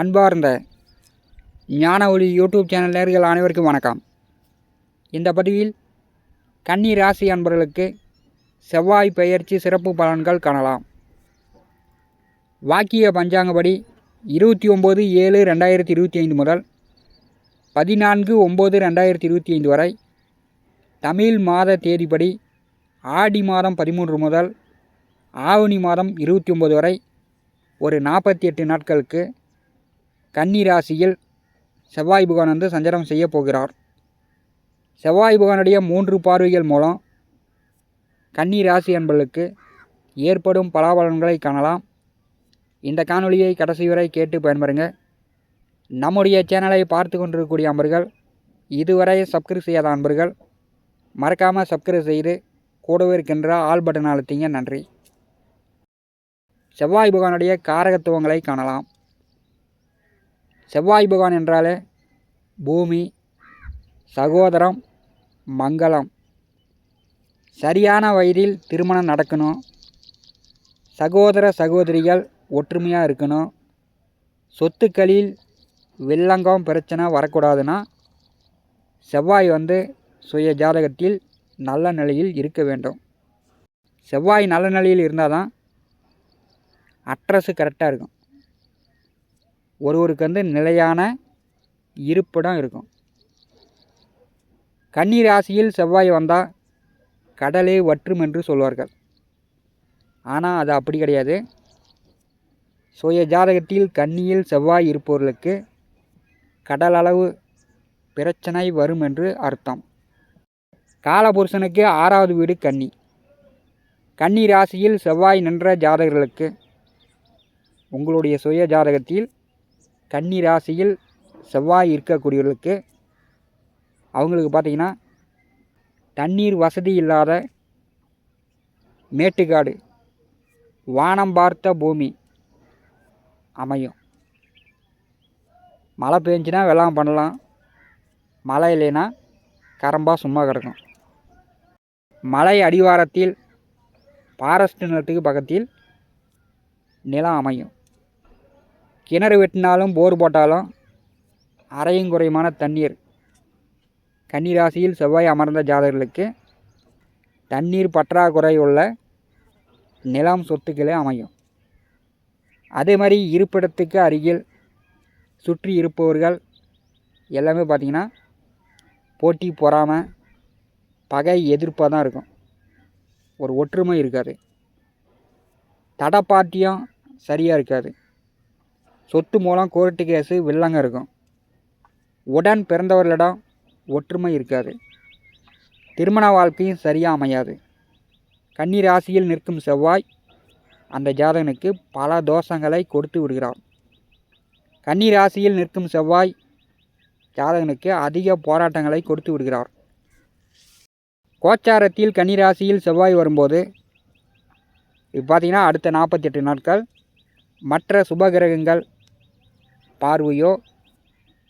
அன்பார்ந்த ஞான ஒளி யூடியூப் சேனல் நேர்கள் அனைவருக்கும் வணக்கம். இந்த பதிவில் கன்னி ராசி அன்பர்களுக்கு செவ்வாய் பெயர்ச்சி சிறப்பு பலன்கள் காணலாம். வாக்கிய பஞ்சாங்கப்படி இருபத்தி ஒம்பது ஏழு ரெண்டாயிரத்தி இருபத்தி ஐந்து முதல் பதினான்கு ஒம்பது ரெண்டாயிரத்தி இருபத்தி ஐந்து வரை தமிழ் மாத தேதிப்படி ஆடி மாதம் பதிமூன்று முதல் ஆவணி மாதம் இருபத்தி ஒம்பது வரை ஒரு நாற்பத்தி எட்டு நாட்களுக்கு கன்னி ராசியில் செவ்வாய் புகான் வந்து சஞ்சாரம் செய்ய போகிறார். செவ்வாய் புகானுடைய மூன்று பார்வைகள் மூலம் கன்னி ராசி என்பர்களுக்கு ஏற்படும் பலாபலன்களை காணலாம். இந்த காணொலியை கடைசி வரை கேட்டு பயன்பெறுங்க. நம்முடைய சேனலை பார்த்து கொண்டிருக்கக்கூடிய அன்பர்கள் இதுவரை சப்ஸ்கிரைப் செய்யாத அன்பர்கள் மறக்காமல் சப்ஸ்கிரைப் செய்து கூடவே இருக்கின்ற ஆல் பட்டன் அழுத்திங்க. நன்றி. செவ்வாய் பகவானுடைய காரகத்துவங்களை காணலாம். செவ்வாய் பகவான் என்றாலே பூமி சகோதரம் மங்களம். சரியான வயதில் திருமணம் நடக்கணும். சகோதர சகோதரிகள் ஒற்றுமையாக இருக்கணும். சொத்துக்களில் வில்லங்கம் பிரச்சனை வரக்கூடாதுன்னா செவ்வாய் வந்து சுய ஜாதகத்தில் நல்ல நிலையில் இருக்க வேண்டும். செவ்வாய் நல்ல நிலையில் இருந்தால் தான் அட்ரஸு கரெக்டாக இருக்கும். ஒருவருக்கு வந்து நிலையான இருப்பிடம் இருக்கும். கன்னி ராசியில் செவ்வாய் வந்தால் கடலே வற்றும் என்று சொல்வார்கள். ஆனால் அது அப்படி கிடையாது. சுய ஜாதகத்தில் கன்னியில் செவ்வாய் இருப்பவர்களுக்கு கடல் அளவு பிரச்சனை வரும் என்று அர்த்தம். காலபுருஷனுக்கு ஆறாவது வீடு கன்னி. கன்னி ராசியில் செவ்வாய் நின்ற ஜாதகர்களுக்கு உங்களுடைய சுய ஜாதகத்தில் கன்னி ராசியில் செவ்வாய் இருக்கக்கூடியவர்களுக்கு அவங்களுக்கு பார்த்தீங்கன்னா தண்ணீர் வசதி இல்லாத மேட்டுக்காடு வானம் பார்த்த பூமி அமையும். மழை பெஞ்சுனா வெள்ளம் பண்ணலாம். மழை இல்லைன்னா கரம்பாக சும்மா கிடக்கும். மலை அடிவாரத்தில் பாரஸ்ட் நிலத்துக்கு பக்கத்தில் நிலம் அமையும். கிணறு வெட்டினாலும் போர் போட்டாலும் அரையும் குறையுமான தண்ணீர். கன்னிராசியில் செவ்வாய் அமர்ந்த ஜாதகர்களுக்கு தண்ணீர் பற்றாக்குறை உள்ள நிலம் சொத்துக்களே அமையும். அதே மாதிரி இருப்பிடத்துக்கு அருகில் சுற்றி இருப்பவர்கள் எல்லாமே பார்த்திங்கன்னா போட்டி பொறாமல் பகை எதிர்ப்பாக தான் இருக்கும். ஒரு ஒற்றுமை இருக்காது. தடப்பாட்டியம் சரியாக இருக்காது. சொத்து மூலம் கோர்ட்டு கேஸு வில்லங்க இருக்கும். உடன் பிறந்தவர்களிடம் ஒற்றுமை இருக்காது. திருமண வாழ்க்கையும் சரியாக அமையாது. கன்னி ராசியில் நிற்கும் செவ்வாய் அந்த ஜாதகனுக்கு பல தோஷங்களை கொடுத்து விடுகிறார். கன்னி ராசியில் நிற்கும் செவ்வாய் ஜாதகனுக்கு அதிக போராட்டங்களை கொடுத்து விடுகிறார். கோச்சாரத்தில் கன்னிராசியில் செவ்வாய் வரும்போது இப்போ பார்த்திங்கன்னா அடுத்த நாற்பத்தெட்டு நாட்கள் மற்ற சுபகிரகங்கள் பார்வையோ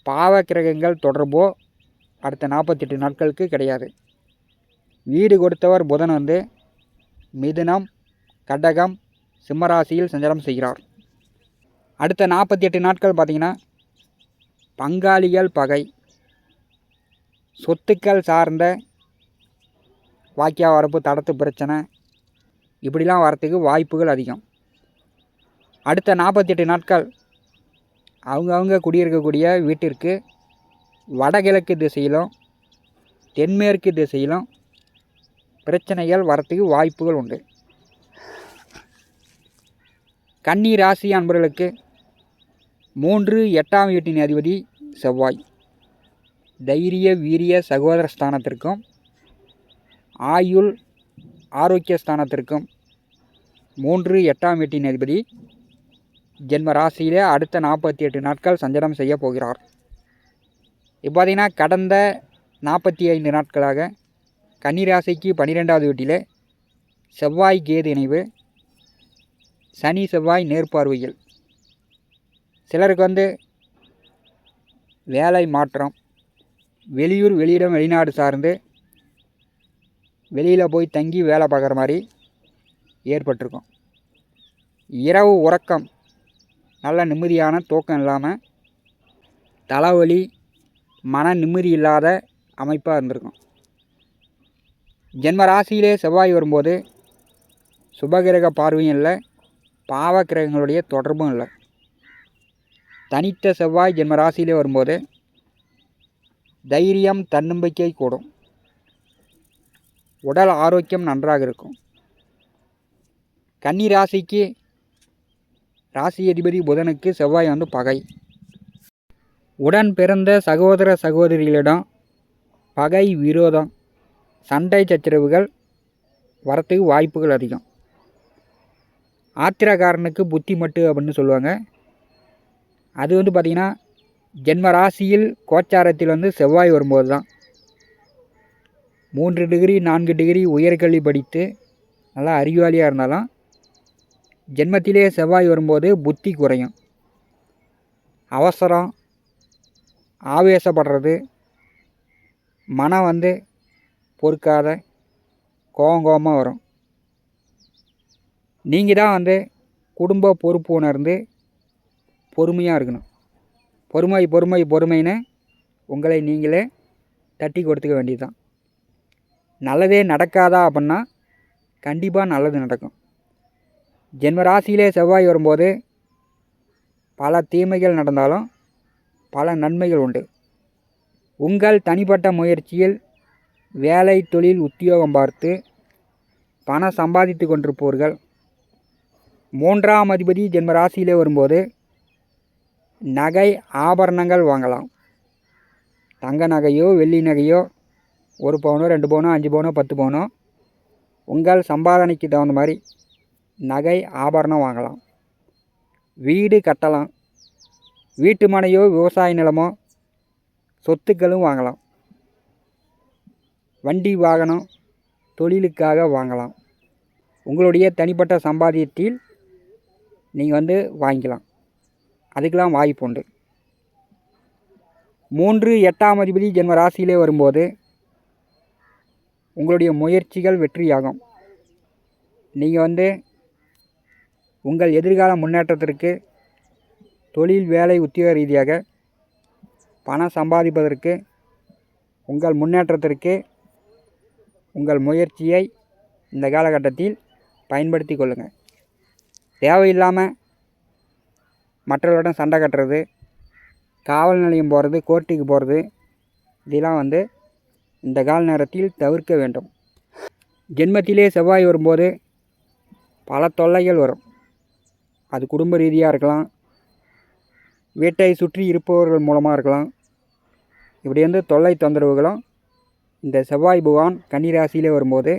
பாவ கிரகங்கள் தொடர்போ அடுத்த நாற்பத்தெட்டு நாட்களுக்கு கிடையாது. வீடு கொடுத்தவர் புதன் வந்து மிதுனம் கடகம் சிம்மராசியில் சஞ்சாரம் செய்கிறார். அடுத்த நாற்பத்தி எட்டு நாட்கள் பார்த்திங்கன்னா பங்காளிகள் பகை சொத்துக்கள் சார்ந்த வாக்கியா வரப்பு தடத்து பிரச்சனை இப்படிலாம் வரத்துக்கு வாய்ப்புகள் அதிகம். அடுத்த நாற்பத்தி எட்டு நாட்கள் அவங்கவுங்க குடியிருக்கக்கூடிய வீட்டிற்கு வடகிழக்கு திசையிலும் தென்மேற்கு திசையிலும் பிரச்சனைகள் வரத்துக்கு வாய்ப்புகள் உண்டு. கன்னி ராசி அன்பர்களுக்கு மூன்று எட்டாம் வீட்டின் அதிபதி செவ்வாய். தைரிய வீரிய சகோதர ஸ்தானத்திற்கும் ஆயுள் ஆரோக்கிய ஸ்தானத்திற்கும் மூன்று எட்டாம் வீட்டின் அதிபதி ஜென்ம ராசியிலே அடுத்த நாற்பத்தி எட்டு நாட்கள் சஞ்சலம் செய்ய போகிறார். இப்போ பார்த்திங்கன்னா கடந்த நாற்பத்தி ஐந்து நாட்களாக கன்னிராசிக்கு பன்னிரெண்டாவது வீட்டிலே செவ்வாய் கேது இணைவு சனி செவ்வாய் நேர்பார்வையில். சிலருக்கு வந்து வேலை மாற்றம் வெளியூர் வெளியிடம் வெளிநாடு சார்ந்து வெளியில் போய் தங்கி வேலை பார்க்குற மாதிரி ஏற்பட்டிருக்கும். இரவு உறக்கம் நல்ல நிம்மதியான தூக்கம் இல்லாமல் தலைவலி மன நிம்மதி இல்லாத அமைப்பாக இருந்திருக்கும். ஜென்ம ராசியிலே செவ்வாய் வரும்போது சுபகிரக பார்வையும் இல்லை பாவ கிரகங்களுடைய தொடர்பும் இல்லை. தனித்த செவ்வாய் ஜென்ம ராசியிலே வரும்போது தைரியம் தன்னம்பிக்கை கூடும். உடல் ஆரோக்கியம் நன்றாக இருக்கும். கன்னி ராசிக்கு ராசி அதிபதி புதனுக்கு செவ்வாய் வந்து பகை. உடன் பிறந்த சகோதர சகோதரிகளிடம் பகை விரோதம். சண்டை சச்சரவுகள் வரத்துக்கு வாய்ப்புகள் அதிகம். ஆத்திரக்காரனுக்கு புத்தி மட்டு அப்படின்னு சொல்லுவாங்க. அது வந்து பார்த்திங்கன்னா ஜென்ம ராசியில் கோச்சாரத்தில் வந்து செவ்வாய் வரும்போது தான் மூன்று டிகிரி நான்கு டிகிரி உயர்கல்வி படித்து நல்லா அறிவாளியாக இருந்தாலும் ஜென்மத்திலே செவ்வாய் வரும்போது புத்தி குறையும். அவசரம் ஆவேசப்படுறது மனம் வந்து பொறுக்காத கோவம் கோவமாக வரும். நீங்கள் தான் வந்து குடும்ப பொறுப்பு உணர்ந்து பொறுமையாக இருக்கணும். பொறுமை பொறுமை பொறுமைன்னு உங்களை நீங்களே தட்டி கொடுத்துக்க வேண்டியது தான் நல்லதே நடக்காதா அப்படின்னா கண்டிப்பாக நல்லது நடக்கும். ஜென்ம ராசியிலே செவ்வாய் வரும்போது பல தீமைகள் நடந்தாலும் பல நன்மைகள் உண்டு. உங்கள் தனிப்பட்ட முயற்சியில் வேலை தொழில் உத்தியோகம் பார்த்து பணம் சம்பாதித்து கொண்டிருப்பவர்கள். மூன்றாம் அதிபதி ஜென்ம ராசியிலே வரும்போது நகை ஆபரணங்கள் வாங்கலாம். தங்க நகையோ வெள்ளி நகையோ ஒரு பவுனோ ரெண்டு பவுனோ அஞ்சு பவுனோ பத்து பவுனோ உங்கள் சம்பாதனைக்கு தகுந்த மாதிரி நகை ஆபரணம் வாங்கலாம். வீடு கட்டலாம். வீட்டு மனையோ விவசாய நிலமோ சொத்துக்களும் வாங்கலாம். வண்டி வாகனம் தொழிலுக்காக வாங்கலாம். உங்களுடைய தனிப்பட்ட சம்பாதியத்தில் நீங்கள் வந்து வாங்கிக்கலாம். அதுக்கெலாம் வாய்ப்பு உண்டு. மூன்று எட்டாம் அதிபதி ஜென்ம ராசியிலே வரும்போது உங்களுடைய முயற்சிகள் வெற்றியாகும். நீங்கள் வந்து உங்கள் எதிர்கால முன்னேற்றத்திற்கு தொழில் வேலை உத்தியோக ரீதியாக பணம் சம்பாதிப்பதற்கு உங்கள் முன்னேற்றத்திற்கு உங்கள் முயற்சியை இந்த காலகட்டத்தில் பயன்படுத்தி கொள்ளுங்கள் தேவையில்லாமல் மற்றவர்களிடம் சண்டை கட்டுறது காவல் நிலையம் போகிறது கோர்ட்டுக்கு போகிறது இதெல்லாம் வந்து இந்த கால நேரத்தில் தவிர்க்க வேண்டும். ஜென்மத்திலே செவ்வாய் வரும்போது பல தொல்லைகள் வரும். அது குடும்ப ரீதியாக இருக்கலாம். வீட்டை சுற்றி இருப்பவர்கள் மூலமாக இருக்கலாம். இப்படி வந்து தொல்லை தொந்தரவுகளும் இந்த செவ்வாய் பகவான் கன்னி ராசியிலே வரும்போது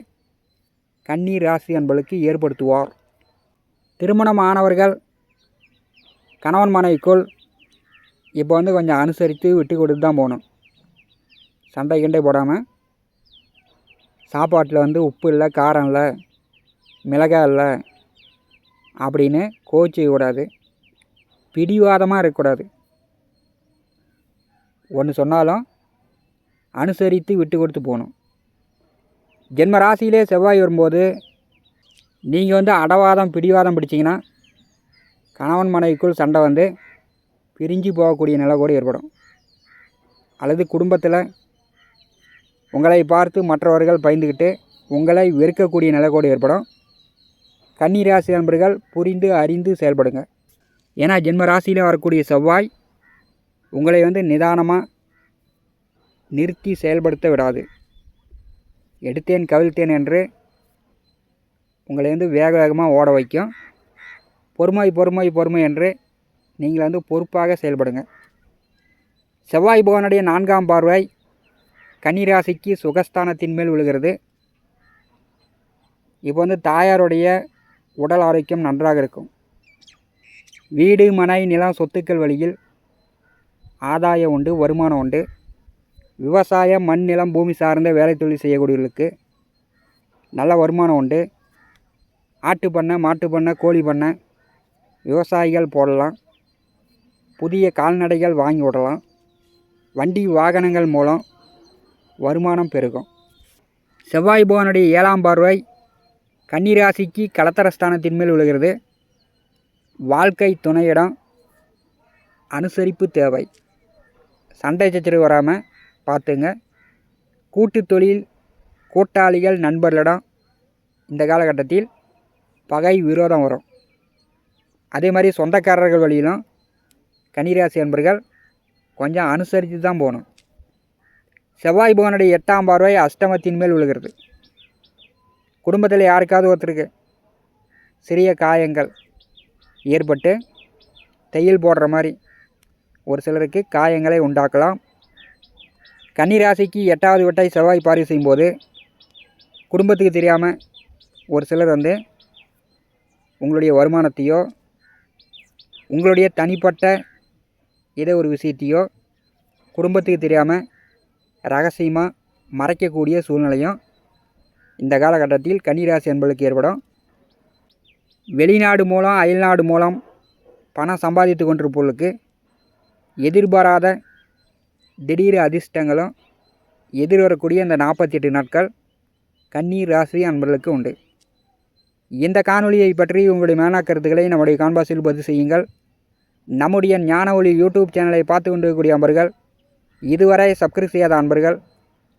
கன்னி ராசி அன்பளுக்கு ஏற்படுத்துவார். திருமணம் ஆனவர்கள் கணவன் மனைவிக்குள் இப்போ வந்து கொஞ்சம் அனுசரித்து விட்டு கொடுத்து தான் போகணும். சண்டை கிண்டை போடாமல் சாப்பாட்டில் வந்து உப்பு இல்லை காரம் இல்லை மிளகாய் இல்லை அப்படின்னு கோச்சிக்க கூடாது பிடிவாதமாக இருக்கக்கூடாது. ஒன்று சொன்னாலும் அனுசரித்து விட்டு கொடுத்து போகணும். ஜென்ம ராசியிலே செவ்வாய் வரும்போது நீங்கள் வந்து அடவாதம் பிடிவாதம் பிடிச்சிங்கன்னா கணவன் மனைவிக்குள் சண்டை வந்து பிரிஞ்சு போகக்கூடிய நிலை கூட ஏற்படும். அல்லது குடும்பத்தில் உங்களை பார்த்து மற்றவர்கள் பயந்துக்கிட்டு உங்களை வெறுக்கக்கூடிய நிலை கூட ஏற்படும். கன்னிராசி நண்பர்கள் புரிந்து அறிந்து செயல்படுங்க. ஏன்னா ஜென்ம ராசியில் வரக்கூடிய செவ்வாய் உங்களை வந்து நிதானமாக நிறுத்தி செயல்படுத்த விடாது. எடுத்தேன் கவிழ்த்தேன் என்று உங்களை வந்து வேக வேகமாக ஓட வைக்கும். பொறுமை பொறுமை பொறுமை என்று நீங்கள் வந்து பொறுப்பாக செயல்படுங்க. செவ்வாய் பகவானுடைய நான்காம் பார்வை கன்னிராசிக்கு சுகஸ்தானத்தின் மேல் விழுகிறது. இப்போ வந்து தாயாருடைய உடல் ஆரோக்கியம் நன்றாக இருக்கும். வீடு மனை நிலம் சொத்துக்கள் வழியில் ஆதாயம் உண்டு வருமானம் உண்டு. விவசாயம் மண் நிலம் பூமி சார்ந்த வேலை தொழில் செய்யக்கூடியவர்களுக்கு நல்ல வருமானம் உண்டு. ஆட்டு பண்ணை மாட்டு பண்ணை கோழி பண்ணை விவசாயிகள் போடலாம். புதிய கால்நடைகள் வாங்கி விடலாம். வண்டி வாகனங்கள் மூலம் வருமானம் பெருகும். செவ்வாய் பவனுடைய ஏழாம் பார்வை கன்னிராசிக்கு கலத்தரஸ்தானத்தின் மேல் விழுகிறது. வாழ்க்கை துணையிடம் அனுசரிப்பு தேவை. சண்டை சச்சரவு வராமல் பார்த்துங்க. கூட்டு தொழில் கூட்டாளிகள் நண்பர்களிடம் இந்த காலகட்டத்தில் பகை விரோதம் வரும். அதே மாதிரி சொந்தக்காரர்கள் வழியிலும் கன்னிராசி என்பர்கள் கொஞ்சம் அனுசரித்து தான் போகணும். செவ்வாய் பகவனுடைய எட்டாம் பார்வை அஷ்டமத்தின் மேல் விழுகிறது. குடும்பத்தில் யாருக்காவது ஒருத்தருக்கு சிறிய காயங்கள் ஏற்பட்டு தையல் போடுற மாதிரி ஒரு சிலருக்கு காயங்களை உண்டாக்கலாம். கன்னிராசிக்கு எட்டாவது வட்டை செவ்வாய் பார்வை செய்யும்போது குடும்பத்துக்கு தெரியாமல் ஒரு சிலர் வந்து உங்களுடைய வருமானத்தையோ உங்களுடைய தனிப்பட்ட ஏதோ ஒரு விஷயத்தையோ குடும்பத்துக்கு தெரியாமல் ரகசியமாக மறைக்கக்கூடிய சூழ்நிலையும் இந்த காலகட்டத்தில் கன்னிராசி என்பதுக்கு ஏற்படும் வெளிநாடு மூலம் அயல்நாடு மூலம் பணம் சம்பாதித்து கொண்டிருப்பவர்களுக்கு எதிர்பாராத திடீர் அதிர்ஷ்டங்களும் எதிர்வரக்கூடிய இந்த நாற்பத்தி எட்டு நாட்கள் கண்ணீர் ராசி அன்பர்களுக்கு உண்டு. இந்த காணொலியை பற்றி உங்களுடைய மேனா கருத்துக்களை நம்முடைய கான்பாஸில் பதிவு செய்யுங்கள். நம்முடைய ஞான ஒளி யூடியூப் சேனலை பார்த்து கொண்டிருக்கக்கூடிய அன்பர்கள் இதுவரை சப்ஸ்கிரைப் செய்யாத அன்பர்கள்